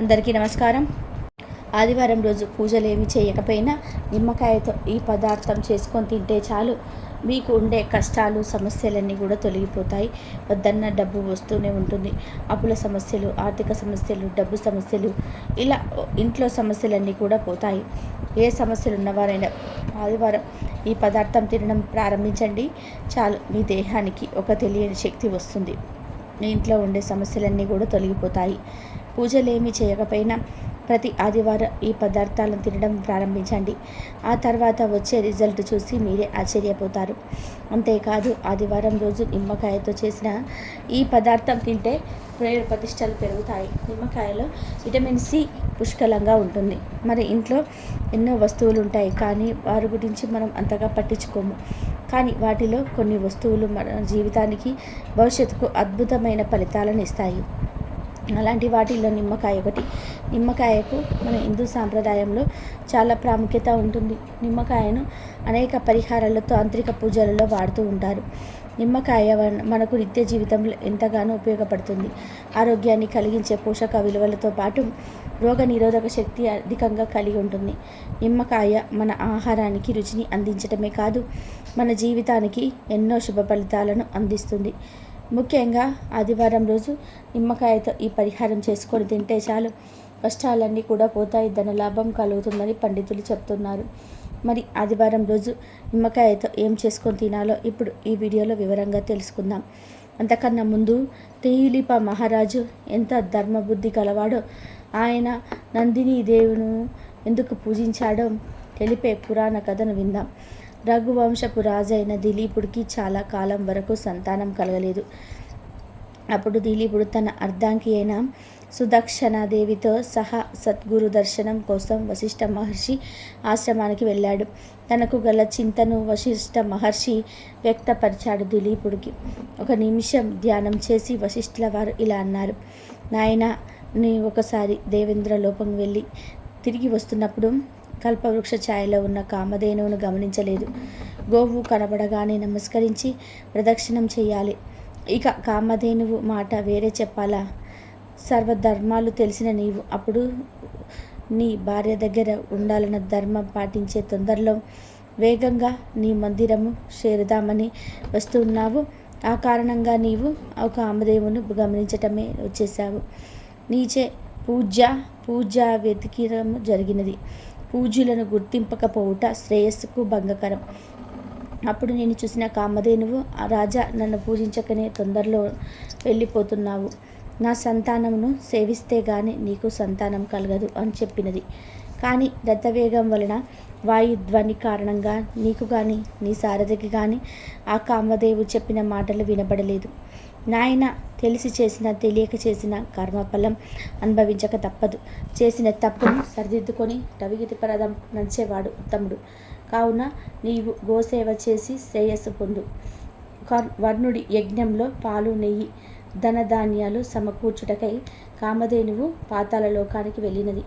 అందరికీ నమస్కారం. ఆదివారం రోజు పూజలు ఏమి చేయకపోయినా నిమ్మకాయతో ఈ పదార్థం చేసుకొని తింటే చాలు. మీకు ఉండే కష్టాలు సమస్యలన్నీ కూడా తొలగిపోతాయి. వద్దన్న డబ్బు వస్తూనే ఉంటుంది. అప్పుల సమస్యలు ఆర్థిక సమస్యలు డబ్బు సమస్యలు ఇలా ఇంట్లో సమస్యలన్నీ కూడా పోతాయి. ఏ సమస్యలు ఉన్నవారైనా ఆదివారం ఈ పదార్థం తినడం ప్రారంభించండి. చాలు మీ దేహానికి ఒక తెలియని శక్తి వస్తుంది. మీ ఇంట్లో ఉండే సమస్యలన్నీ కూడా తొలగిపోతాయి. పూజలు ఏమీ చేయకపోయినా ప్రతి ఆదివారం ఈ పదార్థాలను తినడం ప్రారంభించండి. ఆ తర్వాత వచ్చే రిజల్ట్ చూసి మీరే ఆశ్చర్యపోతారు. అంతేకాదు ఆదివారం రోజు నిమ్మకాయతో చేసిన ఈ పదార్థం తింటే ప్రేయర్ ప్రతిష్టలు పెరుగుతాయి. నిమ్మకాయలో విటమిన్ సి పుష్కలంగా ఉంటుంది. మరి ఇంట్లో ఎన్నో వస్తువులు ఉంటాయి కానీ వారి గురించి మనం అంతగా పట్టించుకోము. కానీ వాటిలో కొన్ని వస్తువులు మన జీవితానికి భవిష్యత్తుకు అద్భుతమైన ఫలితాలను ఇస్తాయి. అలాంటి వాటిల్లో నిమ్మకాయ ఒకటి. నిమ్మకాయకు మన హిందూ సాంప్రదాయంలో చాలా ప్రాముఖ్యత ఉంటుంది. నిమ్మకాయను అనేక పరిహారాలతో తాంత్రిక పూజలలో వాడుతూ ఉంటారు. నిమ్మకాయ మనకు నిత్య జీవితంలో ఎంతగానో ఉపయోగపడుతుంది. ఆరోగ్యాన్ని కలిగించే పోషక విలువలతో పాటు రోగ నిరోధక శక్తి అధికంగా కలిగి ఉంటుంది. నిమ్మకాయ మన ఆహారానికి రుచిని అందించడమే కాదు మన జీవితానికి ఎన్నో శుభ ఫలితాలను అందిస్తుంది. ముఖ్యంగా ఆదివారం రోజు నిమ్మకాయతో ఈ పరిహారం చేసుకొని తింటే చాలు. కష్టాలన్నీ కూడా పోతాయి. ధన లాభం కలుగుతుందని పండితులు చెప్తున్నారు. మరి ఆదివారం రోజు నిమ్మకాయతో ఏం చేసుకొని తినాలో ఇప్పుడు ఈ వీడియోలో వివరంగా తెలుసుకుందాం. అంతకన్నా ముందు తేయులిప మహారాజు ఎంత ధర్మబుద్ధి కలవాడో ఆయన నందిని దేవును ఎందుకు పూజించాడో తెలిపే పురాణ కథను విందాం. రఘువంశపు రాజైన దిలీపుడికి చాలా కాలం వరకు సంతానం కలగలేదు. అప్పుడు దిలీపుడు తన అర్ధాంకి అయిన సుదక్షణాదేవితో సహా సద్గురు దర్శనం కోసం వశిష్ఠ మహర్షి ఆశ్రమానికి వెళ్ళాడు. తనకు గల చింతను వశిష్ఠ మహర్షి వ్యక్తపరిచాడు దిలీపుడికి. ఒక నిమిషం ధ్యానం చేసి వశిష్ఠుల వారు ఇలా అన్నారు నాయన నీ ఒకసారి దేవేంద్ర లోపం వెళ్ళి తిరిగి వస్తున్నప్పుడు కల్పవృక్ష ఛాయలో ఉన్న కామధేనువును గమనించలేదు. గోవు కనబడగానే నమస్కరించి ప్రదక్షిణం చేయాలి. ఇక కామధేనువు మాట వేరే చెప్పాలా? సర్వధర్మాలు తెలిసిన నీవు. అప్పుడు నీ భార్య దగ్గర ఉండాలన్న ధర్మం పాటించే తొందరలో వేగంగా నీ మందిరము చేరుదామని వస్తున్నావు. ఆ కారణంగా నీవు ఒక ఆమదేవును గమనించటమే వచ్చేసావు నీచే పూజ పూజ వెతికిరము జరిగినది. పూజులను గుర్తింపకపోవుట శ్రేయస్సుకు భంగకరం. అప్పుడు నేను చూసిన కామధేనువు ఆ రాజా నన్ను పూజించకనే తొందరలో వెళ్ళిపోతున్నావు. నా సంతానమును సేవిస్తే గాని నీకు సంతానం కలగదు అని చెప్పినది. కానీ రథవేగం వలన వాయుధ్వని కారణంగా నీకు కానీ నీ సారథికి కానీ ఆ కామదేవు చెప్పిన మాటలు వినబడలేదు. నాయన తెలిసి చేసిన తెలియక చేసిన కర్మఫలం అనుభవించక తప్పదు. చేసిన తప్పును సరిదిద్దుకొని రవిగితి పరదం నడిచేవాడు ఉత్తముడు. కావున నీవు గోసేవ చేసి శ్రేయస్సు పొందు. కర్- వర్ణుడి యజ్ఞంలో పాలు నెయ్యి ధనధాన్యాలు సమకూర్చుటకై కామధేనువు పాతాల లోకానికి వెళ్ళినది.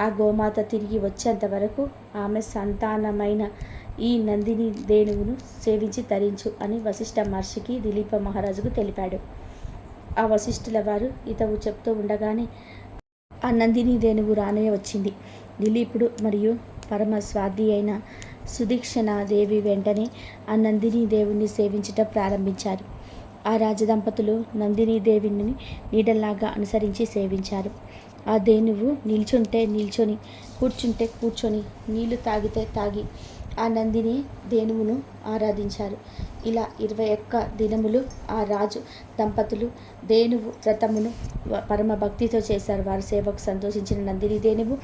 ఆ గోమాత తిరిగి వచ్చేంత వరకు ఆమె సంతానమైన ఈ నందిని దేనువును సేవించి తరించు అని వశిష్ఠ మహర్షికి దిలీప మహారాజుకు తెలిపాడు. ఆ వశిష్ఠుల వారు ఇతవు చెప్తూ ఉండగానే ఆ నందిని దేనువు రానే వచ్చింది. దిలీపుడు మరియు పరమ స్వాది అయిన సుదీక్షణ దేవి వెంటనే ఆ నందిని దేవుణ్ణి సేవించటం ప్రారంభించారు. ఆ రాజదంపతులు నందిని దేవిని నీడల్లాగా అనుసరించి సేవించారు. ఆ దేనువు నిల్చుంటే నిల్చొని కూర్చుంటే కూర్చొని నీళ్ళు తాగితే తాగి ఆ నందిని దేనువును ఆరాధించారు. ఇలా ఇరవై ఒక్క దినములు ఆ రాజు దంపతులు దేనువు వ్రతమును పరమ భక్తితో చేశారు. వారి సేవకు సంతోషించిన నందిని దేనువు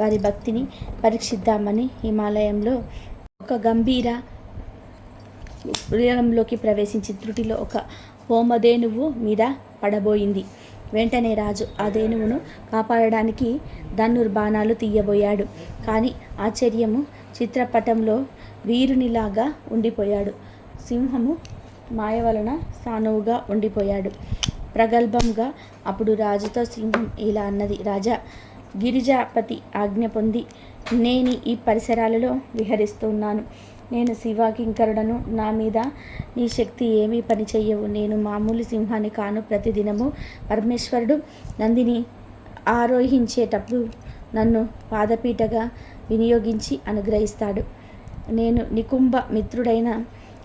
వారి భక్తిని పరీక్షిద్దామని హిమాలయంలో ఒక గంభీర హృదయంలోకి ప్రవేశించి త్రుటిలో ఒక హోమధేనువు మీద పడబోయింది. వెంటనే రాజు ఆ ధేనువును కాపాడడానికి ధనుర్బాణాలు తీయబోయాడు. కానీ ఆశ్చర్యము చిత్రపటంలో వీరునిలాగా ఉండిపోయాడు. సింహము మాయ వలన సానువుగా ఉండిపోయాడు. ప్రగల్భంగా అప్పుడు రాజుతో సింహం ఇలా అన్నది రాజా గిరిజాపతి ఆజ్ఞ పొంది నేను ఈ పరిసరాలలో విహరిస్తున్నాను. నేను శివాకింకరుడను. నా మీద నీ శక్తి ఏమీ పని చెయ్యవు. నేను మామూలు సింహాన్ని కాను. ప్రతిదినము పరమేశ్వరుడు నందిని ఆరోహించేటప్పుడు నన్ను పాదపీటగా వినియోగించి అనుగ్రహిస్తాడు. నేను నికుంభ మిత్రుడైన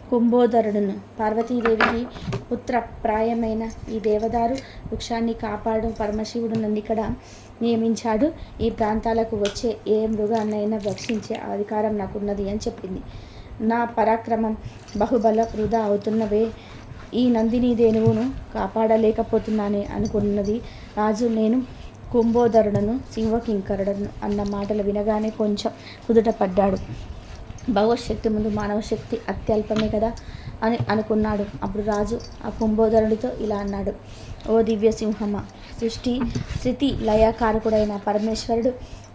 కుంభోదరుడును. పార్వతీదేవికి పుత్రప్రాయమైన ఈ దేవదారు వృక్షాన్ని కాపాడు పరమశివుడు నన్ను ఇక్కడ నియమించాడు. ఈ ప్రాంతాలకు వచ్చే ఏ మృగాన్నైనా భక్షించే అధికారం నాకున్నది అని చెప్పింది. నా పరాక్రమం బహుబల వృధా అవుతున్నవే. ఈ నందిని దేనువును కాపాడలేకపోతున్నానే అనుకున్నది రాజు. నేను కుంభోదరుడను శివకింకరుడను అన్న మాటలు వినగానే కొంచెం కుదుట పడ్డాడు భగవశక్తి ముందు మానవ శక్తి అత్యల్పమే కదా అని అనుకున్నాడు. అప్పుడు రాజు ఆ కుంభోదరుడితో ఇలా అన్నాడు. ఓ దివ్య సింహమ్మ సృష్టి స్థితి లయకారకుడైన పరమేశ్వరుడు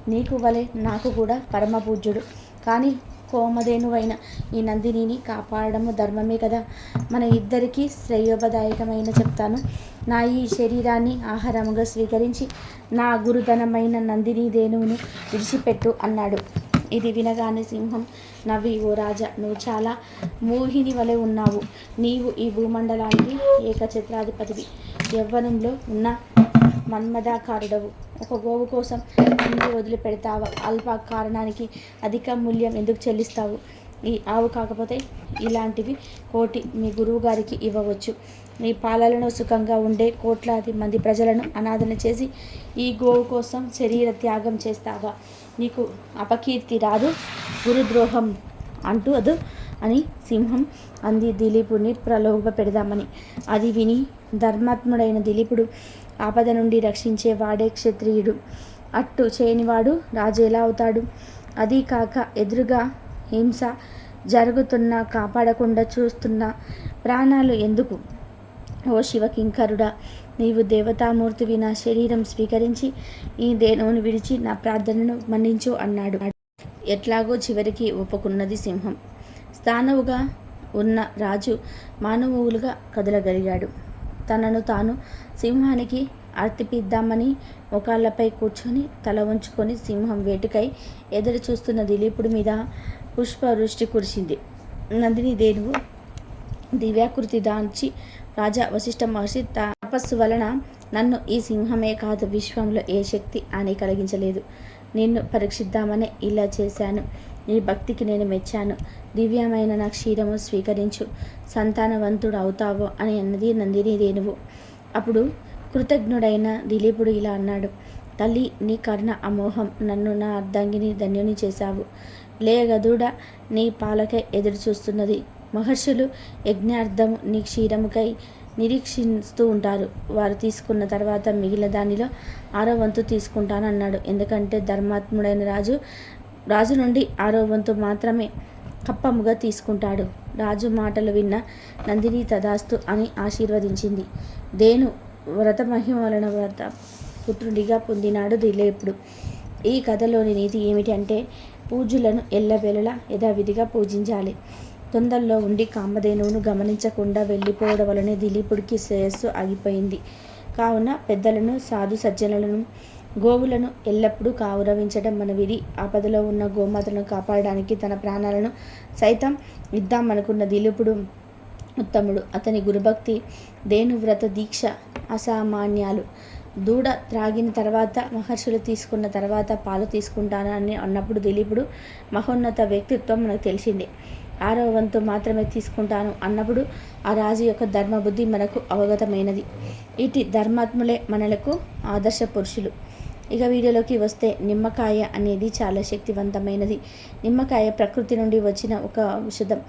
నీకు వలె నాకు కూడా పరమ పూజ్యుడు కానీ కోమధేనువైన ఈ నందినిని కాపాడము ధర్మమే కదా. మన ఇద్దరికీ శ్రేయోపదాయకమైన చెప్తాను. నా ఈ శరీరాన్ని ఆహారముగా స్వీకరించి నా గురుధనమైన నందిని దేనువును విడిచిపెట్టు అన్నాడు. ఇది వినగానే సింహం నవ్వి ఓ రాజా నువ్వు చాలా మోహిని వలె ఉన్నావు. నీవు ఈ భూమండలానికి ఏకఛత్రాధిపతివి. యవ్వనంలో ఉన్న మన్మదాకారుడవు ఒక గోవు కోసం అన్ని వదిలిపెడతావా? అల్ప కారణానికి అధిక మూల్యం ఎందుకు చెల్లిస్తావు? ఈ ఆవు కాకపోతే ఇలాంటివి కోటి మీ గురువు గారికి ఇవ్వవచ్చు. నీ పాలనలో సుఖంగా ఉండే కోట్లాది మంది ప్రజలను అనాథన చేసి ఈ గోవు కోసం శరీర త్యాగం చేస్తావా? నీకు అపకీర్తి రాదు గురుద్రోహం అంటూ అదు అని సింహం అంది దిలీపుని ప్రలోభ పెడదామని. అది విని ధర్మాత్ముడైన దిలీపుడు ఆపద నుండి రక్షించే వాడే క్షత్రియుడు. అట్టు చేయనివాడు రాజు ఎలా అవుతాడు. అది కాక ఎదురుగా హింస జరుగుతున్నా కాపాడకుండా చూస్తున్న ప్రాణాలు ఎందుకు? ఓ శివకింకరుడా నీవు దేవతామూర్తివి నా శరీరం స్వీకరించి ఈ దేనువును విడిచి నా ప్రార్థనను మన్నించు అన్నాడు. ఎట్లాగో చివరికి ఒప్పుకున్నది సింహం. స్థానవుగా ఉన్న రాజు మానవులుగా కదలగలిగాడు. తనను తాను సింహానికి అర్తిపిద్దామని ఒకళ్ళపై కూర్చొని తల ఉంచుకొని సింహం వేటుకై ఎదురు చూస్తున్న దిలీపుడి మీద పుష్పవృష్టి కురిసింది. నందిని దేనువు దివ్యాకృతి దాంచి రాజా వశిష్ఠ మహర్షి తపస్సు వలన నన్ను ఈ సింహమే కాదు విశ్వంలో ఏ శక్తి అని కలిగించలేదు. నిన్ను పరీక్షిద్దామని ఇలా చేశాను. నీ భక్తికి నేను మెచ్చాను. దివ్యమైన నా క్షీరము స్వీకరించు. సంతానవంతుడు అవుతావో అని అన్నది నందిని రేణువు. అప్పుడు కృతజ్ఞుడైన దిలీపుడు ఇలా అన్నాడు. తల్లి నీ కర్ణ అమోహం నన్ను నా అర్ధాంగిని ధన్యుని చేశావు. లేగదుడ నీ పాలకే ఎదురు చూస్తున్నది మహర్షులు యజ్ఞార్థము నీ క్షీరముకై నిరీక్షిస్తూ ఉంటారు. వారు తీసుకున్న తర్వాత మిగిలిన దానిలో ఆరో వంతు తీసుకుంటానన్నాడు. ఎందుకంటే ధర్మాత్ముడైన రాజు రాజు నుండి ఆరో వంతు మాత్రమే కప్పముగా తీసుకుంటాడు. రాజు మాటలు విన్న నందిని తదాస్తు అని ఆశీర్వదించింది. దేను? వ్రత మహిమ వలన వ్రత పుత్రుడిగా పొందినాడు దిలేపుడు. ఈ కథలోని నీతి ఏమిటంటే పూజలను ఎల్లవేళలా యథావిధిగా పూజించాలి. తొందరలో ఉండి కామధేనువును గమనించకుండా వెళ్ళిపోవడం వలనే దిలీపుడికి శ్రేయస్సు ఆగిపోయింది. కావున పెద్దలను సాధు సజ్జనులను గోవులను ఎల్లప్పుడూ గౌరవించడం మన విధి ఆపదలో ఉన్న గోమాతలను కాపాడడానికి తన ప్రాణాలను సైతం ఇద్దామనుకున్న దిలీపుడు ఉత్తముడు. అతని గురుభక్తి దేనువ్రత దీక్ష అసామాన్యాలు. దూడ త్రాగిన తర్వాత మహర్షులు తీసుకున్న తర్వాత పాలు తీసుకుంటానని అన్నప్పుడు దిలీపుడు మహోన్నత వ్యక్తిత్వం మనకు తెలిసిందే. ఆరవ వంతు మాత్రమే తీసుకుంటాను అన్నప్పుడు ఆ రాజు యొక్క ధర్మబుద్ధి మనకు అవగతమైనది. ఇటు ధర్మాత్ములే మనలకు ఆదర్శ పురుషులు. ఇక వీడియోలోకి వస్తే నిమ్మకాయ అనేది చాలా శక్తివంతమైనది. నిమ్మకాయ ప్రకృతి నుండి వచ్చిన ఒక ఔషధం.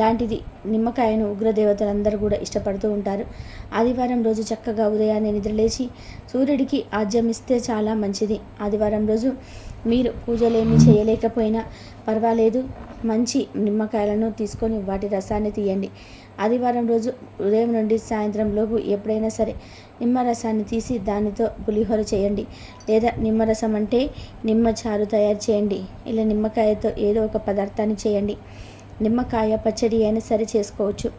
లాంటిది నిమ్మకాయను ఉగ్రదేవతలందరూ కూడా ఇష్టపడుతూ ఉంటారు. ఆదివారం రోజు చక్కగా ఉదయాన్నే నిద్రలేచి సూర్యుడికి ఆజ్యం ఇస్తే చాలా మంచిది. ఆదివారం రోజు మీరు పూజలేమి చేయలేకపోయినా పర్వాలేదు. మంచి నిమ్మకాయలను తీసుకొని వాటి రసాన్ని తీయండి. ఆదివారం రోజు ఉదయం నుండి సాయంత్రం లోపు ఎప్పుడైనా సరే నిమ్మరసాన్ని తీసి దానితో పులిహోర చేయండి. లేదా నిమ్మరసం అంటే నిమ్మ చారు తయారు చేయండి. ఇలా నిమ్మకాయతో ఏదో ఒక పదార్థాన్ని చేయండి. నిమ్మకాయ పచ్చడి అయినా సరే చేసుకోవచ్చు.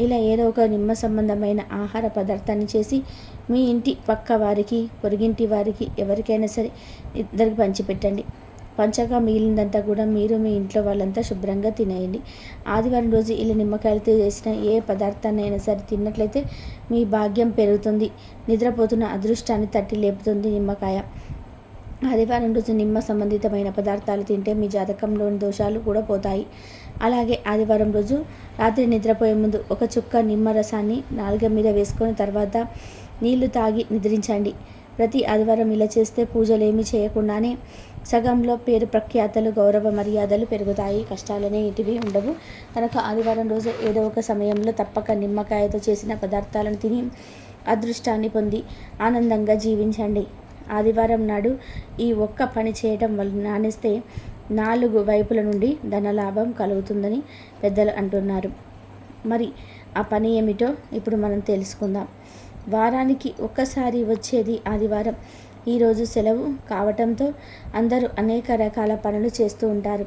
ఇలా ఏదో ఒక నిమ్మ సంబంధమైన ఆహార పదార్థాన్ని చేసి మీ ఇంటి పక్క వారికి పొరిగింటి వారికి ఎవరికైనా సరే ఇద్దరికి పంచిపెట్టండి. పంచగా మిగిలిందంతా కూడా మీరు మీ ఇంట్లో వాళ్ళంతా శుభ్రంగా తినేయండి. ఆదివారం రోజు ఇలా నిమ్మకాయలతో చేసిన ఏ పదార్థాన్ని అయినా సరే తిన్నట్లయితే మీ భాగ్యం పెరుగుతుంది. నిద్రపోతున్న అదృష్టాన్ని తట్టి లేపుతుంది నిమ్మకాయ. ఆదివారం రోజు నిమ్మ సంబంధితమైన పదార్థాలు తింటే మీ జాతకంలోని దోషాలు కూడా పోతాయి. అలాగే ఆదివారం రోజు రాత్రి నిద్రపోయే ముందు ఒక చుక్క నిమ్మరసాన్ని నాలుగ మీద వేసుకొని తర్వాత నీళ్ళు తాగి నిద్రించండి. ప్రతి ఆదివారం ఇలా చేస్తే పూజలు ఏమీ చేయకుండానే సగంలో పేరు ప్రఖ్యాతలు గౌరవ మర్యాదలు పెరుగుతాయి. కష్టాలనే ఇటువి ఉండవు. కనుక ఆదివారం రోజు ఏదో ఒక సమయంలో తప్పక నిమ్మకాయతో చేసిన పదార్థాలను తిని అదృష్టాన్ని పొంది ఆనందంగా జీవించండి. ఆదివారం నాడు ఈ ఒక్క పని చేయటం వల్ల నానేస్తే నాలుగు వైపుల నుండి ధనలాభం కలుగుతుందని పెద్దలు అంటున్నారు. మరి ఆ పని ఏమిటో ఇప్పుడు మనం తెలుసుకుందాం. వారానికి ఒక్కసారి వచ్చేది ఆదివారం. ఈరోజు సెలవు కావటంతో అందరూ అనేక రకాల పనులు చేస్తూ ఉంటారు.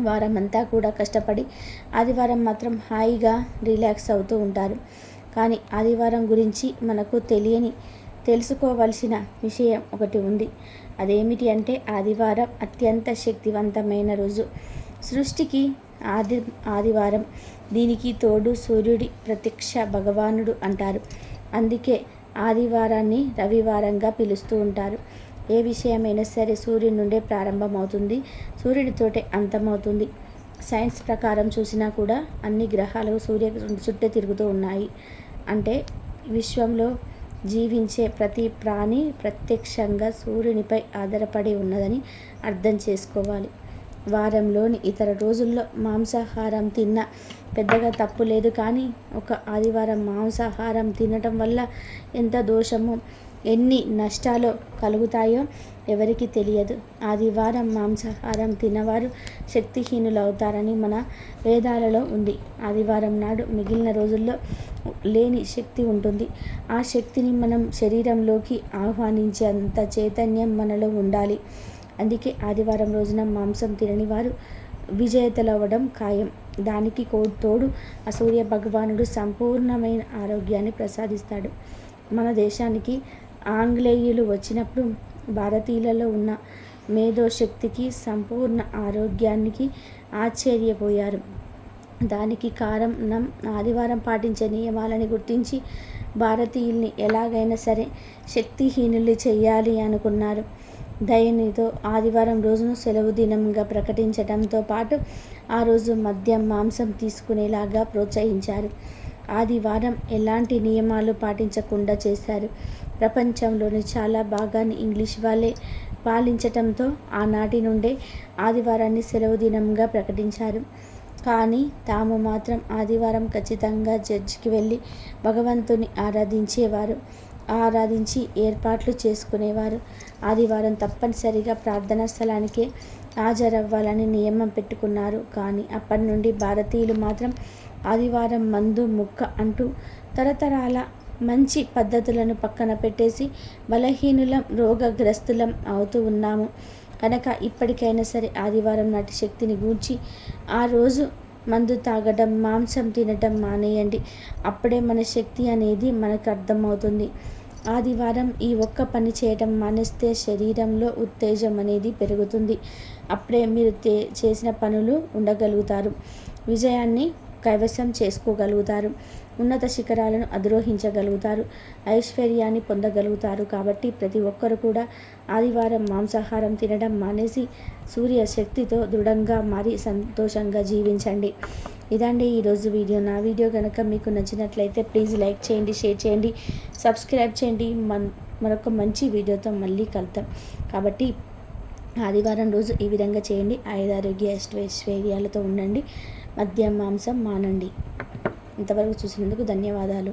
వారం అంతా కూడా కష్టపడి ఆదివారం మాత్రం హాయిగా రిలాక్స్ అవుతూ ఉంటారు. కానీ ఆదివారం గురించి మనకు తెలియని తెలుసుకోవలసిన విషయం ఒకటి ఉంది. అదేమిటి అంటే ఆదివారం అత్యంత శక్తివంతమైన రోజు. సృష్టికి ఆది ఆదివారం దీనికి తోడు సూర్యుడి ప్రత్యక్ష భగవానుడు అంటారు. అందుకే ఆదివారాన్ని రవివారంగా పిలుస్తూ ఉంటారు. ఏ విషయమైనా సరే సూర్యుడి నుండే ప్రారంభమవుతుంది. సూర్యుడితోటే అంతమవుతుంది. సైన్స్ ప్రకారం చూసినా కూడా అన్ని గ్రహాలు సూర్య చుట్టే తిరుగుతూ ఉన్నాయి. అంటే విశ్వంలో జీవించే ప్రతి ప్రాణి ప్రత్యక్షంగా సూర్యునిపై ఆధారపడి ఉన్నదని అర్థం చేసుకోవాలి. వారంలోని ఇతర రోజుల్లో మాంసాహారం తిన్న పెద్దగా తప్పు లేదు కానీ ఒక ఆదివారం మాంసాహారం తినటం వల్ల ఎంత దోషమో ఎన్ని నష్టాలు కలుగుతాయో ఎవరికి తెలియదు. ఆదివారం మాంసాహారం తినవారు శక్తిహీనులు అవుతారని మన వేదాలలో ఉంది. ఆదివారం నాడు మిగిలిన రోజుల్లో లేని శక్తి ఉంటుంది. ఆ శక్తిని మనం శరీరంలోకి ఆహ్వానించేంత చైతన్యం మనలో ఉండాలి. అందుకే ఆదివారం రోజున మాంసం తినని వారు విజేతలవ్వడం ఖాయం. దానికి తోడు ఆ సూర్య భగవానుడు సంపూర్ణమైన ఆరోగ్యాన్ని ప్రసాదిస్తాడు. మన దేశానికి ఆంగ్లేయులు వచ్చినప్పుడు భారతీయులలో ఉన్న మేధోశక్తికి సంపూర్ణ ఆరోగ్యానికి ఆశ్చర్యపోయారు. దానికి కారణం ఆదివారం పాటించే నియమాలని గుర్తించి భారతీయుల్ని ఎలాగైనా సరే శక్తిహీనులు చేయాలి అనుకున్నారు. దయనితో ఆదివారం రోజును సెలవు దినంగా ప్రకటించడంతో పాటు ఆ రోజు మద్యం మాంసం తీసుకునేలాగా ప్రోత్సహించారు. ఆదివారం ఎలాంటి నియమాలు పాటించకుండా చేశారు? ప్రపంచంలోని చాలా భాగాన్ని ఇంగ్లీష్ వాళ్ళే పాలించటంతో ఆనాటి నుండే ఆదివారాన్ని సెలవు దినంగా ప్రకటించారు. కానీ తాము మాత్రం ఆదివారం ఖచ్చితంగా జడ్జికి వెళ్ళి భగవంతుని ఆరాధించేవారు. ఆరాధించి ఏర్పాట్లు చేసుకునేవారు. ఆదివారం తప్పనిసరిగా ప్రార్థనా స్థలానికే హాజరవ్వాలని నియమం పెట్టుకున్నారు. కానీ అప్పటి నుండి భారతీయులు మాత్రం ఆదివారం మందు ముక్క అంటూ తరతరాల మంచి పద్ధతులను పక్కన పెట్టేసి బలహీనులం రోగగ్రస్తులం అవుతూ ఉన్నాము. కనుక ఇప్పటికైనా సరే ఆదివారం నాటి శక్తిని గూర్చి ఆ రోజు మందు తాగడం మాంసం తినడం మానేయండి. అప్పుడే మన శక్తి అనేది మనకు అర్థమవుతుంది. ఆదివారం ఈ ఒక్క పని చేయటం మానేస్తే శరీరంలో ఉత్తేజం అనేది పెరుగుతుంది. అప్పుడే మీరు చేసిన పనులు ఉండగలుగుతారు. విజయాన్ని కైవసం చేసుకోగలుగుతారు. ఉన్నత శిఖరాలను అధిరోహించగలుగుతారు. ఐశ్వర్యాన్ని పొందగలుగుతారు కాబట్టి ప్రతి ఒక్కరు కూడా ఆదివారం మాంసాహారం తినడం మానేసి సూర్య శక్తితో దృఢంగా మారి సంతోషంగా జీవించండి. ఇదండి ఈరోజు వీడియో. నా వీడియో కనుక మీకు నచ్చినట్లయితే ప్లీజ్ లైక్ చేయండి షేర్ చేయండి సబ్స్క్రైబ్ చేయండి. మన్ మరొక మంచి వీడియోతో మళ్ళీ కలుద్దాం. కాబట్టి ఆదివారం రోజు ఈ విధంగా చేయండి. ఆయుధారోగ్య ఐశ్వర్యాలతో ఉండండి. మద్యం మాంసం మానండి. ఇంతవరకు చూసినందుకు ధన్యవాదాలు.